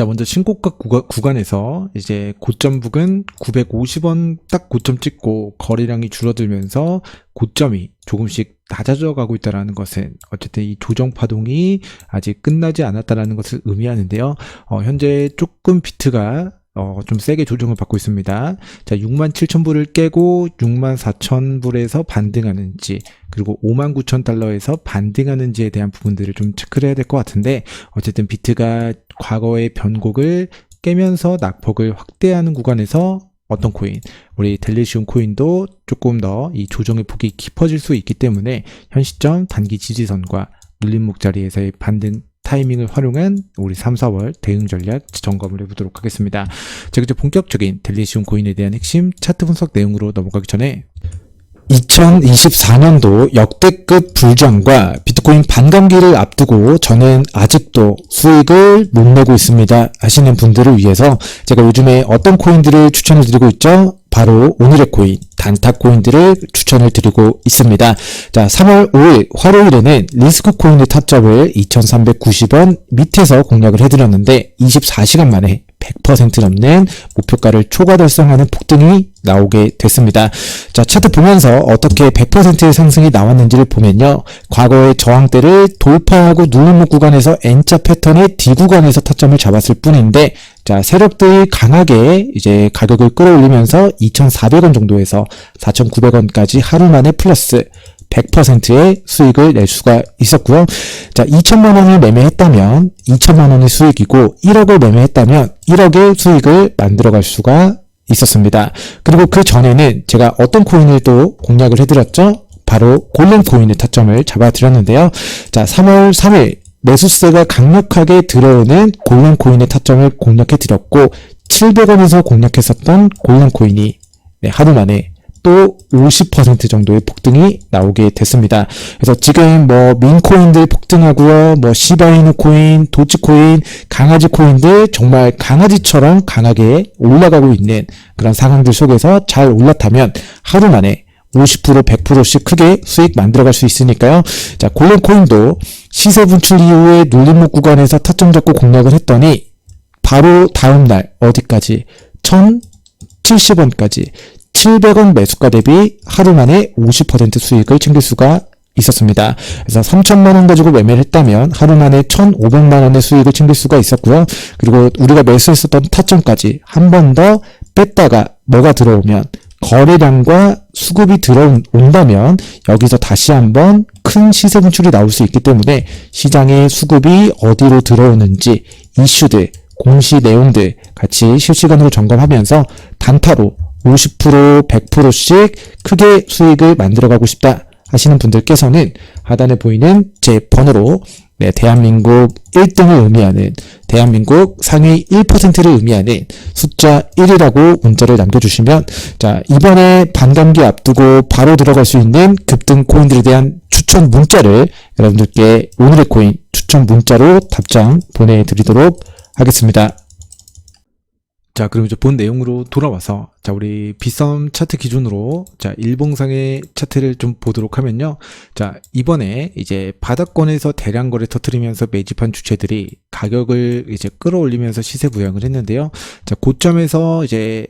자, 먼저 신고가 구가, 구간 에서 이제 고점 부근 950원 딱 고점 찍고 거래량이 줄어들면서 고점이 조금씩 낮아져 가고 있다라는 것은 어쨌든 이 조정 파동이 아직 끝나지 않았다라는 것을 의미하는데요. 어, 현재 조금 비트가 어, 좀 세게 조정을 받고 있습니다. 자, 67,000불을 깨고 64,000불에서 반등하는지, 그리고 59,000달러에서 반등하는지에 대한 부분들을 좀 체크를 해야 될 것 같은데, 어쨌든 비트가 과거의 변곡을 깨면서 낙폭을 확대하는 구간에서 어떤 코인, 우리 델리시움 코인도 조금 더 이 조정의 폭이 깊어질 수 있기 때문에 현 시점 단기 지지선과 눌림목 자리에서의 반등 타이밍을 활용한 우리 3, 4월 대응 전략 점검을 해보도록 하겠습니다. 자, 이제 본격적인 델리시움 코인에 대한 핵심 차트 분석 내용으로 넘어가기 전에 2024년도 역대급 불장과 비트코인 반감기를 앞두고 저는 아직도 수익을 못 내고 있습니다 하시는 분들을 위해서 제가 요즘에 어떤 코인들을 추천을 드리고 있죠? 바로 오늘의 코인, 단타 코인들을 추천을 드리고 있습니다. 자, 3월 5일 화요일에는 리스크 코인의 타점을 2390원 밑에서 공략을 해드렸는데 24시간 만에 100% 넘는 목표가를 초과 달성하는 폭등이 나오게 됐습니다. 자, 차트 보면서 어떻게 100%의 상승이 나왔는지를 보면요. 과거의 저항대를 돌파하고 눌림목 구간에서 N자 패턴의 D 구간에서 타점을 잡았을 뿐인데 자, 세력들이 강하게 이제 가격을 끌어올리면서 2,400원 정도에서 4,900원까지 하루 만에 플러스 100%의 수익을 낼 수가 있었고요. 자, 2천만 원을 매매했다면 2천만 원의 수익이고 1억을 매매했다면 1억의 수익을 만들어갈 수가 있었습니다. 그리고 그 전에는 제가 어떤 코인을 또 공략을 해드렸죠? 바로 골렘 코인의 타점을 잡아드렸는데요. 자, 3월 3일 매수세가 강력하게 들어오는 골렘 코인의 타점을 공략해 드렸고 700원에서 공략했었던 골렘 코인이 네, 하루 만에 또 50% 정도의 폭등이 나오게 됐습니다. 그래서 지금 뭐 민코인들 폭등하고요, 뭐 시바이누 코인, 도치코인, 강아지 코인들 정말 강아지처럼 강하게 올라가고 있는 그런 상황들 속에서 잘 올라타면 하루 만에 50% 100%씩 크게 수익 만들어갈 수 있으니까요. 자, 골렘 코인도 시세 분출 이후에 눌림목 구간에서 타점 잡고 공략을 했더니 바로 다음 날 어디까지 1070원까지 700원 매수가 대비 하루 만에 50% 수익을 챙길 수가 있었습니다. 그래서 3천만 원 가지고 매매를 했다면 하루 만에 1,500만 원의 수익을 챙길 수가 있었고요. 그리고 우리가 매수했었던 타점까지 한 번 더 뺐다가 뭐가 들어오면 거래량과 수급이 들어온다면 여기서 다시 한번 큰 시세 분출이 나올 수 있기 때문에 시장의 수급이 어디로 들어오는지 이슈들, 공시 내용들 같이 실시간으로 점검하면서 단타로 50% 100%씩 크게 수익을 만들어가고 싶다 하시는 분들께서는 하단에 보이는 제 번호로 네, 대한민국 1등을 의미하는 대한민국 상위 1%를 의미하는 숫자 1이라고 문자를 남겨주시면 자 이번에 반감기 앞두고 바로 들어갈 수 있는 급등 코인들에 대한 추천 문자를 여러분들께 오늘의 코인 추천 문자로 답장 보내드리도록 하겠습니다. 자, 그럼 이제 본 내용으로 돌아와서, 자, 우리 비썸 차트 기준으로, 자, 일봉상의 차트를 좀 보도록 하면요. 자, 이번에 이제 바닥권에서 대량 거래 터트리면서 매집한 주체들이 가격을 이제 끌어올리면서 시세 부양을 했는데요. 자, 고점에서 이제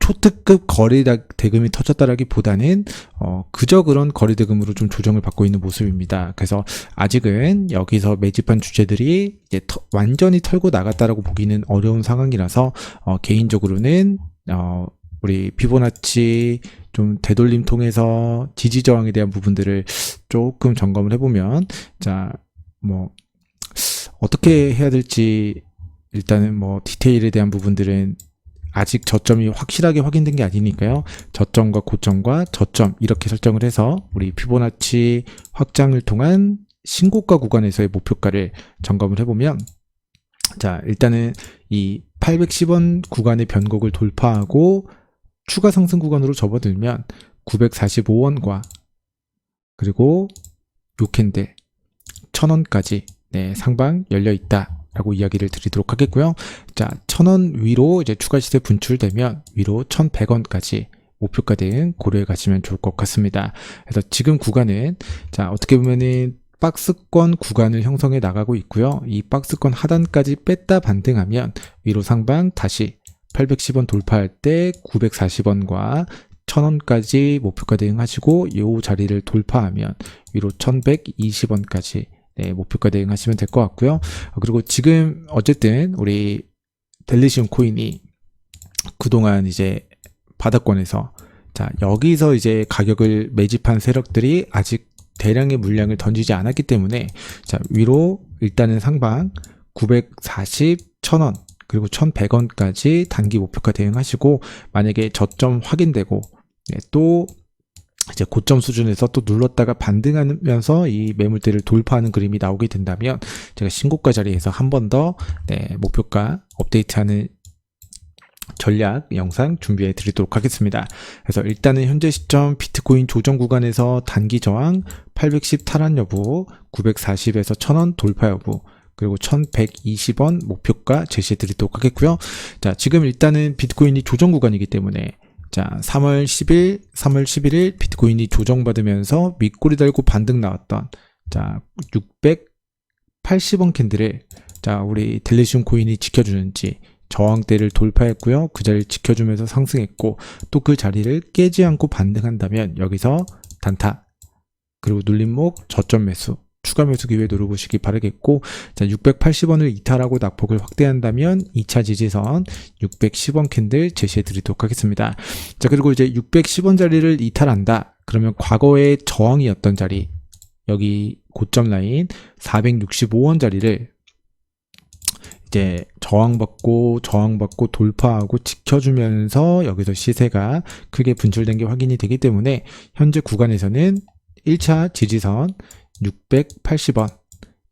초특급 거래 대금이 터졌다라기보다는 어 그저 그런 거래 대금으로 좀 조정을 받고 있는 모습입니다. 그래서 아직은 여기서 매집한 주체들이 이제 터, 완전히 털고 나갔다라고 보기는 어려운 상황이라서 어 개인적으로는 어 우리 피보나치 좀 되돌림 통해서 지지 저항에 대한 부분들을 조금 점검을 해보면 자뭐 어떻게 해야 될지 일단은 뭐 디테일에 대한 부분들은 아직 저점이 확실하게 확인된 게 아니니까요. 저점과 고점과 저점 이렇게 설정을 해서 우리 피보나치 확장을 통한 신고가 구간에서의 목표가를 점검을 해보면 자 일단은 이 810원 구간의 변곡을 돌파하고 추가 상승 구간으로 접어들면 945원과 그리고 요 캔들 1000원까지 네, 상방 열려 있다. 라고 이야기를 드리도록 하겠고요. 자, 1000원 위로 이제 추가 시세 분출되면 위로 1100원까지 목표가 대응 고려해 가시면 좋을 것 같습니다. 그래서 지금 구간은 자, 어떻게 보면은 박스권 구간을 형성해 나가고 있고요. 이 박스권 하단까지 뺐다 반등하면 위로 상방 다시 810원 돌파할 때 940원과 1000원까지 목표가 대응하시고 이 자리를 돌파하면 위로 1120원까지 네, 목표가 대응하시면 될 것 같고요. 어, 그리고 지금 어쨌든 우리 델리시움 코인이 그동안 이제 바닥권에서 자 여기서 이제 가격을 매집한 세력들이 아직 대량의 물량을 던지지 않았기 때문에 자 위로 일단은 상방 940, 1000원 그리고 1100원까지 단기 목표가 대응하시고 만약에 저점 확인되고 네, 또 이제 고점 수준에서 또 눌렀다가 반등하면서 이 매물대를 돌파하는 그림이 나오게 된다면 제가 신고가 자리에서 한 번 더 네, 목표가 업데이트하는 전략 영상 준비해 드리도록 하겠습니다. 그래서 일단은 현재 시점 비트코인 조정 구간에서 단기 저항 810 탈환 여부, 940에서 1000원 돌파 여부, 그리고 1120원 목표가 제시해 드리도록 하겠고요. 자, 지금 일단은 비트코인이 조정 구간이기 때문에 자, 3월 10일, 3월 11일 비트코인이 조정받으면서 밑꼬리 달고 반등 나왔던 자, 680원 캔들을 자, 우리 델리시움 코인이 지켜주는지 저항대를 돌파했고요. 그 자리를 지켜주면서 상승했고 또 그 자리를 깨지 않고 반등한다면 여기서 단타 그리고 눌림목 저점 매수 추가 매수 기회 노려보시기 바라겠고 자 680원을 이탈하고 낙폭을 확대한다면 2차 지지선 610원 캔들 제시해 드리도록 하겠습니다. 자 그리고 이제 610원 자리를 이탈한다. 그러면 과거의 저항이었던 자리 여기 고점 라인 465원 자리를 이제 저항받고 저항받고 돌파하고 지켜주면서 여기서 시세가 크게 분출된 게 확인이 되기 때문에 현재 구간에서는 1차 지지선 680원,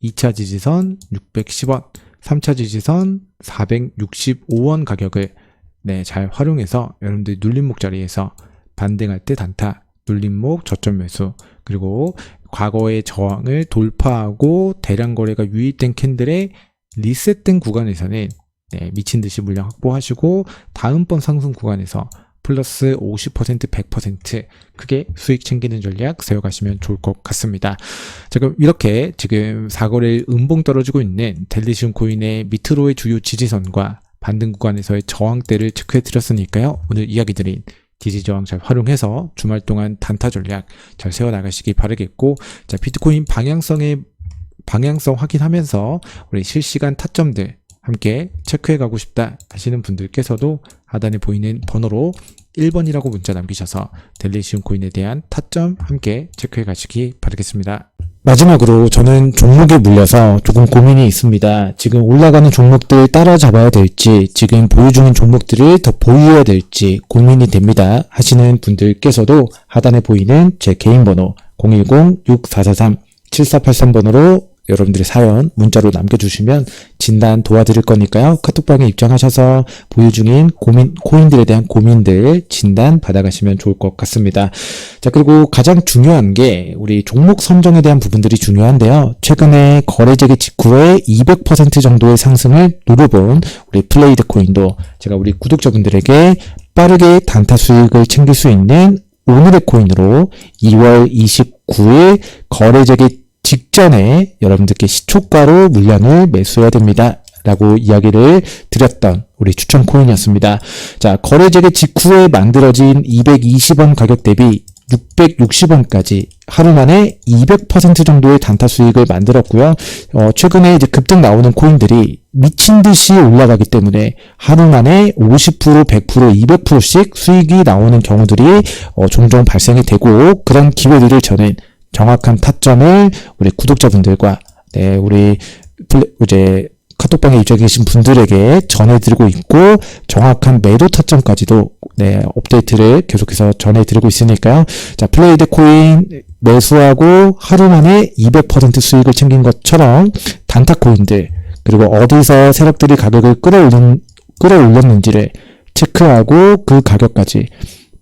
2차 지지선 610원, 3차 지지선 465원 가격을 네, 잘 활용해서 여러분들 눌림목 자리에서 반등할 때 단타, 눌림목 저점 매수, 그리고 과거의 저항을 돌파하고 대량 거래가 유입된 캔들의 리셋된 구간에서는 네, 미친 듯이 물량 확보하시고 다음번 상승 구간에서 플러스 50% 100% 크게 수익 챙기는 전략 세워가시면 좋을 것 같습니다. 자 그럼 이렇게 지금 사거래일 음봉 떨어지고 있는 델리시움 코인의 밑으로의 주요 지지선과 반등 구간에서의 저항대를 체크해 드렸으니까요. 오늘 이야기 드린 지지 저항 잘 활용해서 주말 동안 단타 전략 잘 세워 나가시기 바라겠고 자 비트코인 방향성의 방향성 확인하면서 우리 실시간 타점들 함께 체크해 가고 싶다 하시는 분들께서도 하단에 보이는 번호로 1번이라고 문자 남기셔서 델리시움 코인에 대한 타점 함께 체크해 가시기 바라겠습니다. 마지막으로 저는 종목에 물려서 조금 고민이 있습니다. 지금 올라가는 종목들 따라잡아야 될지, 지금 보유 중인 종목들을 더 보유해야 될지 고민이 됩니다. 하시는 분들께서도 하단에 보이는 제 개인 번호 010-6443-7483번으로 여러분들의 사연 문자로 남겨주시면 진단 도와드릴 거니까요. 카톡방에 입장하셔서 보유 중인 고민, 코인들에 대한 고민들 진단 받아가시면 좋을 것 같습니다. 자, 그리고 가장 중요한 게 우리 종목 선정에 대한 부분들이 중요한데요. 최근에 거래 재개 직후에 200% 정도의 상승을 누려본 우리 플레이드 코인도 제가 우리 구독자분들에게 빠르게 단타 수익을 챙길 수 있는 오늘의 코인으로 2월 29일 거래 재개 직전에 여러분들께 시초가로 물량을 매수해야 됩니다. 라고 이야기를 드렸던 우리 추천 코인이었습니다. 자, 거래 재개 직후에 만들어진 220원 가격 대비 660원까지 하루 만에 200% 정도의 단타 수익을 만들었고요. 어, 최근에 이제 급등 나오는 코인들이 미친 듯이 올라가기 때문에 하루 만에 50%, 100%, 200%씩 수익이 나오는 경우들이 어, 종종 발생이 되고 그런 기회들을 저는 정확한 타점을 우리 구독자분들과 네, 우리 이제 카톡방에 입장해 계신 분들에게 전해드리고 있고 정확한 매도 타점까지도 네, 업데이트를 계속해서 전해드리고 있으니까요. 자, 플레이드 코인 매수하고 하루 만에 200% 수익을 챙긴 것처럼 단타 코인들 그리고 어디서 세력들이 가격을 끌어올린, 끌어올렸는지를 체크하고 그 가격까지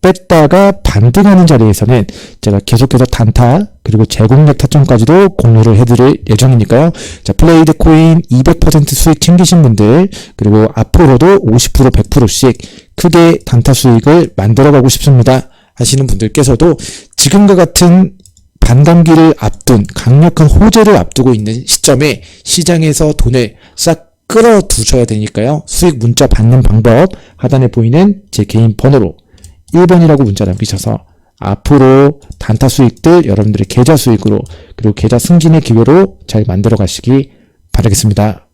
뺐다가 반등하는 자리에서는 제가 계속해서 단타 그리고 제공력 타점까지도 공유를 해드릴 예정이니까요. 자, 플레이드 코인 200% 수익 챙기신 분들 그리고 앞으로도 50% 100%씩 크게 단타 수익을 만들어가고 싶습니다. 하시는 분들께서도 지금과 같은 반감기를 앞둔 강력한 호재를 앞두고 있는 시점에 시장에서 돈을 싹 끌어두셔야 되니까요. 수익 문자 받는 방법 하단에 보이는 제 개인 번호로 1번이라고 문자 남기셔서 앞으로 단타 수익들 여러분들의 계좌 수익으로 그리고 계좌 승진의 기회로 잘 만들어 가시기 바라겠습니다.